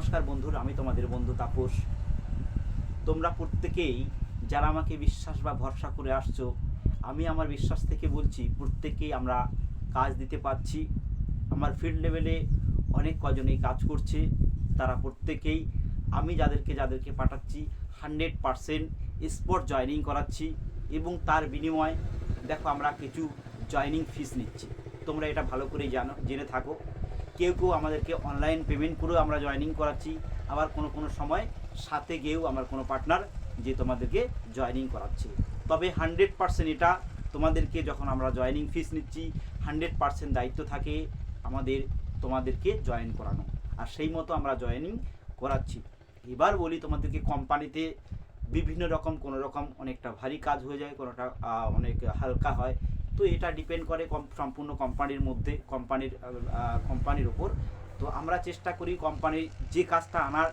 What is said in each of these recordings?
নমস্কার বন্ধুরা, আমি তোমাদের বন্ধু তাপস। তোমরা প্রত্যেকেই যারা আমাকে বিশ্বাস বা ভরসা করে আসছো, আমি আমার বিশ্বাস থেকে বলছি, প্রত্যেকেই আমরা কাজ দিতে পারছি। আমার ফিল্ড লেভেলে অনেক কজনেই কাজ করছে, তারা প্রত্যেকেই আমি যাদেরকে যাদেরকে পাঠাচ্ছি হান্ড্রেড পারসেন্ট স্পট জয়নিং করাচ্ছি এবং তার বিনিময়ে দেখো আমরা কিছু জয়নিং ফিস নিচ্ছি। তোমরা এটা ভালো করেই জানো, জেনে থাকো। কেউ কেউ আমাদেরকে অনলাইন পেমেন্ট করেও আমরা জয়নিং করাচ্ছি। আবার কোনো কোনো সময় সাথে গিয়েও আমার কোনো পার্টনার যে তোমাদেরকে জয়নিং করাচ্ছে। তবে হান্ড্রেড পার্সেন্ট এটা তোমাদেরকে যখন আমরা জয়নিং ফিস নিচ্ছি হান্ড্রেড পার্সেন্ট দায়িত্ব থাকে আমাদের, তোমাদেরকে জয়েন করানো। আর সেই মতো আমরা জয়েনিং করাচ্ছি। এবার বলি তোমাদেরকে কোম্পানিতে বিভিন্ন রকম, কোনো রকম অনেকটা ভারী কাজ হয়ে যায়, কোনোটা অনেক হালকা হয়। তো এটা ডিপেন্ড করে সম্পূর্ণ কোম্পানির মধ্যে কোম্পানির কোম্পানির ওপর তো আমরা চেষ্টা করি কোম্পানির যে কাজটা আনার,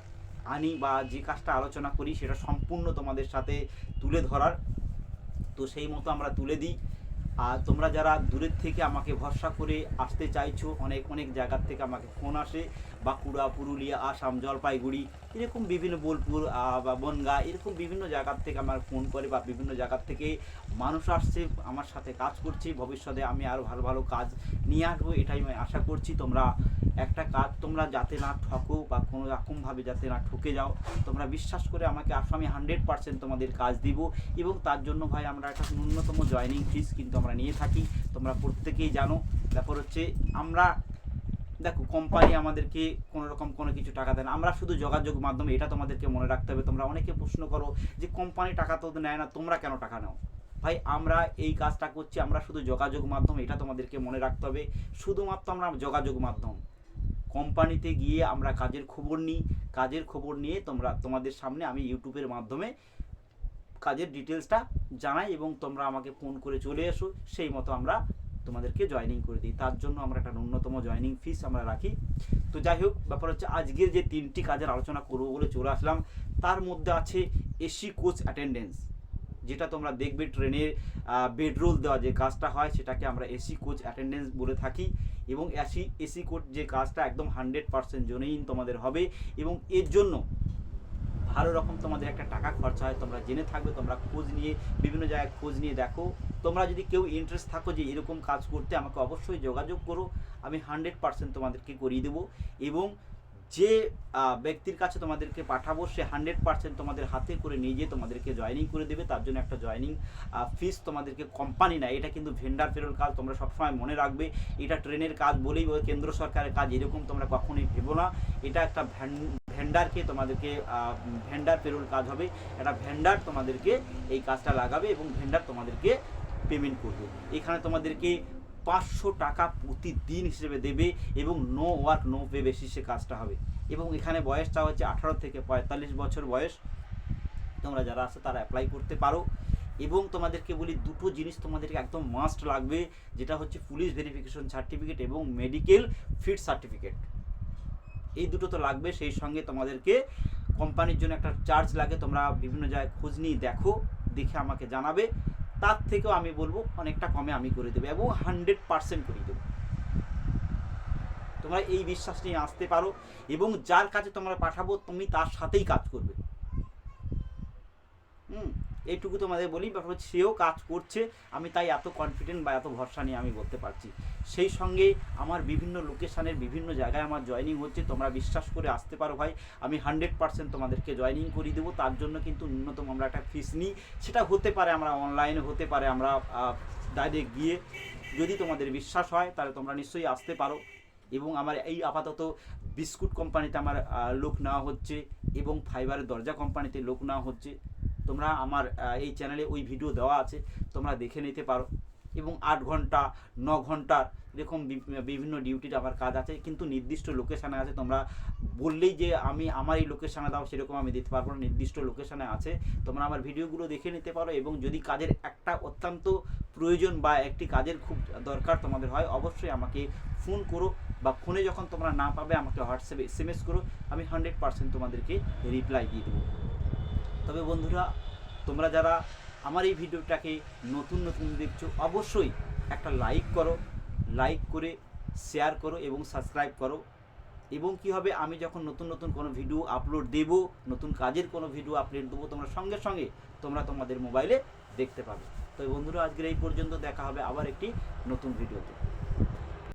আনি বা যে কাজটা আলোচনা করি সেটা সম্পূর্ণ তোমাদের সাথে তুলে ধরার। তো সেই মতো আমরা তুলে দিই। আর তোমরা যারা দূরের থেকে আমাকে ভরসা করে আসতে চাইছো, অনেক অনেক জায়গার থেকে আমাকে ফোন আসে বাঁকুড়া, পুরুলিয়া, আসাম, জলপাইগুড়ি, এরকম বিভিন্ন বোলপুর বা বনগা, এরকম বিভিন্ন জায়গার থেকে আমার ফোন করে বা বিভিন্ন জায়গার থেকে মানুষ আসছে, আমার সাথে কাজ করছে, ভবিষ্যতে আমি আরও ভালো ভালো কাজ নিয়ে আসব, এটাই আমি আশা করছি। তোমরা একটা কাজ, তোমরা যাতে না ঠকো বা কোনো রকমভাবে যাতে না ঠকে যাও, তোমরা বিশ্বাস করে আমাকে আসো, আমি হান্ড্রেড পার্সেন্ট তোমাদের কাজ দিব এবং তার জন্য ভাই আমরা একটা ন্যূনতম জয়নিং ফিস কিন্তু আমরা নিয়ে থাকি। তোমরা প্রত্যেকেই জানো, ব্যাপার হচ্ছে আমরা দেখো কোম্পানি আমাদেরকে কোনো রকম কোনো কিছু টাকা দেয় না। আমরা শুধু যোগাযোগ মাধ্যমে, এটা তোমাদেরকে মনে রাখতে হবে। তোমরা অনেকে প্রশ্ন করো যে কোম্পানি টাকা তো নেয় না, তোমরা কেন টাকা নাও? ভাই, আমরা এই কাজটা করছি, আমরা শুধু যোগাযোগ মাধ্যম, এটা তোমাদেরকে মনে রাখতে হবে। শুধুমাত্র আমরা যোগাযোগ মাধ্যম। কোম্পানিতে গিয়ে আমরা কাজের খবর নিই। কাজের খবর নিয়ে তোমরা, তোমাদের সামনে আমি ইউটিউবের মাধ্যমে কাজের ডিটেলসটা জানাই এবং তোমরা আমাকে ফোন করে চলে এসো। সেই মতো আমরা তোমাদেরকে জয়েনিং করে দিই। তার জন্য আমরা একটা ন্যূনতম জয়েনিং ফিস আমরা রাখি। তো যাই হোক, ব্যাপার হচ্ছে আজকের যে তিনটি কাজের আলোচনা করব বলে চলে আসলাম, তার মধ্যে আছে এসি কোচ অ্যাটেন্ডেন্স যেটা তোমরা দেখবে ট্রেনের বেডরোল দেওয়া যে কাজটা হয়, সেটাকে আমরা এসি কোচ অ্যাটেন্ডেন্স বলে থাকি এবং এসি এসি কোচ যে কাজটা একদম হান্ড্রেড পার্সেন্ট জন্যই তোমাদের হবে এবং এর জন্য ভালো রকম তোমাদের একটা টাকা খরচা হয়, তোমরা জেনে থাকবে, তোমরা খোঁজ নিয়ে, বিভিন্ন জায়গায় খোঁজ নিয়ে দেখো। তোমরা যদি কেউ ইন্টারেস্ট থাকো যে এরকম কাজ করতে, আমাকে অবশ্যই যোগাযোগ করো। আমি হান্ড্রেড পার্সেন্ট তোমাদেরকে করিয়ে দেবো এবং যে ব্যক্তির কাছে তোমাদেরকে পাঠাবো, সে হান্ড্রেড পার্সেন্ট তোমাদের হাতে করে নিয়ে যেয়ে তোমাদেরকে জয়েনিং করে দেবে। তার জন্য একটা জয়েনিং ফিস তোমাদেরকে কোম্পানি না এটা কিন্তু ভেন্ডার পেরোল কাজ, তোমরা সবসময় মনে রাখবে। এটা ট্রেনের কাজ বলেই বলে, কেন্দ্র সরকারের কাজ, এরকম তোমরা কখনোই ভেবো না। এটা একটা ভ্যান- ভেন্ডারকে তোমাদেরকে ভেন্ডার পেরোল কাজ হবে। একটা ভেন্ডার তোমাদেরকে এই কাজটা লাগাবে এবং ভেন্ডার তোমাদেরকে পেমেন্ট করবে। এখানে তোমাদেরকে পাঁচশো টাকা প্রতিদিন হিসেবে দেবে এবং নো ওয়ার্ক নো পে বেসিসে কাজটা হবে। এবং এখানে বয়সটা হচ্ছে আঠারো থেকে পঁয়তাল্লিশ বছর বয়স। তোমরা যারা আছে তারা অ্যাপ্লাই করতে পারো। এবং তোমাদেরকে বলি, দুটো জিনিস তোমাদেরকে একদম মাস্ট লাগবে, যেটা হচ্ছে পুলিশ ভেরিফিকেশন সার্টিফিকেট এবং মেডিকেল ফিট সার্টিফিকেট এই দুটো তো লাগবে, সেই সঙ্গে তোমাদেরকে কোম্পানির জন্য একটা চার্জ লাগে, তোমরা বিভিন্ন জায়গায় খোঁজ নিয়ে দেখো, দেখে আমাকে জানাবে। তার থেকেও আমি বলব, অনেকটা কমে আমি করে দেবো এবং হান্ড্রেড পার্সেন্ট করিয়ে দেবো। তোমরা এই বিশ্বাস নিয়ে আসতে পারো এবং যার কাছে তোমরা পাঠাবো, তুমি তার সাথেই কাজ করবে। হুম? এইটুকু তোমাদের বলি, ব্যাপার হচ্ছে সেও কাজ করছে, আমি তাই এত কনফিডেন্ট বা এত ভরসা নিয়ে আমি বলতে পারছি। সেই সঙ্গে আমার বিভিন্ন লোকেশানের বিভিন্ন জায়গায় আমার জয়েনিং হচ্ছে, তোমরা বিশ্বাস করে আসতে পারো ভাই, আমি হান্ড্রেড পার্সেন্ট তোমাদেরকে জয়েনিং করিয়ে দেবো, তার জন্য কিন্তু ন্যূনতম আমরা একটা ফিস নিই। সেটা হতে পারে আমরা অনলাইনে হতে পারে আমরা ডাইরেক্ট গিয়ে, যদি তোমাদের বিশ্বাস হয়, তাহলে তোমরা নিশ্চয়ই আসতে পারো। এবং আমার এই আপাতত বিস্কুট কোম্পানিতে আমার লোক নেওয়া হচ্ছে এবং ফাইবারের দরজা কোম্পানিতে লোক নেওয়া হচ্ছে। তোমরা আমার এই চ্যানেলে ওই ভিডিও দেওয়া আছে, তোমরা দেখে নিতে পারো। এবং আট ঘণ্টা, ন ঘণ্টা, এরকম বিভিন্ন ডিউটির আমার কাজ আছে, কিন্তু নির্দিষ্ট লোকেশানে আছে। তোমরা বললেই যে আমি আমার এই লোকেশানে দাও, সেরকম আমি দিতে পারব না। নির্দিষ্ট লোকেশানে আছে। তোমরা আমার ভিডিওগুলো দেখে নিতে পারো এবং যদি কাজের একটা অত্যন্ত প্রয়োজন বা একটি কাজের খুব দরকার তোমাদের হয়, অবশ্যই আমাকে ফোন করো বা ফোনে যখন তোমরা না পাবে, আমাকে হোয়াটসঅ্যাপে এস এম এস করো। আমি হান্ড্রেড পার্সেন্ট তোমাদেরকে রিপ্লাই দিয়ে দেবো। তবে বন্ধুরা, তোমরা যারা আমার এই ভিডিওটাকে নতুন নতুন দেখছ, অবশ্যই একটা লাইক করো লাইক করে শেয়ার করো এবং সাবস্ক্রাইব করো। এবং কি হবে, আমি যখন নতুন নতুন কোনো ভিডিও আপলোড দেব, নতুন কাজের কোনো ভিডিও আপলোড দেবো, তোমরা সঙ্গে সঙ্গে তোমরা তোমাদের মোবাইলে দেখতে পাবে। তো বন্ধুরা, আজকের এই পর্যন্ত দেখা হবে আবার একটি নতুন ভিডিওতে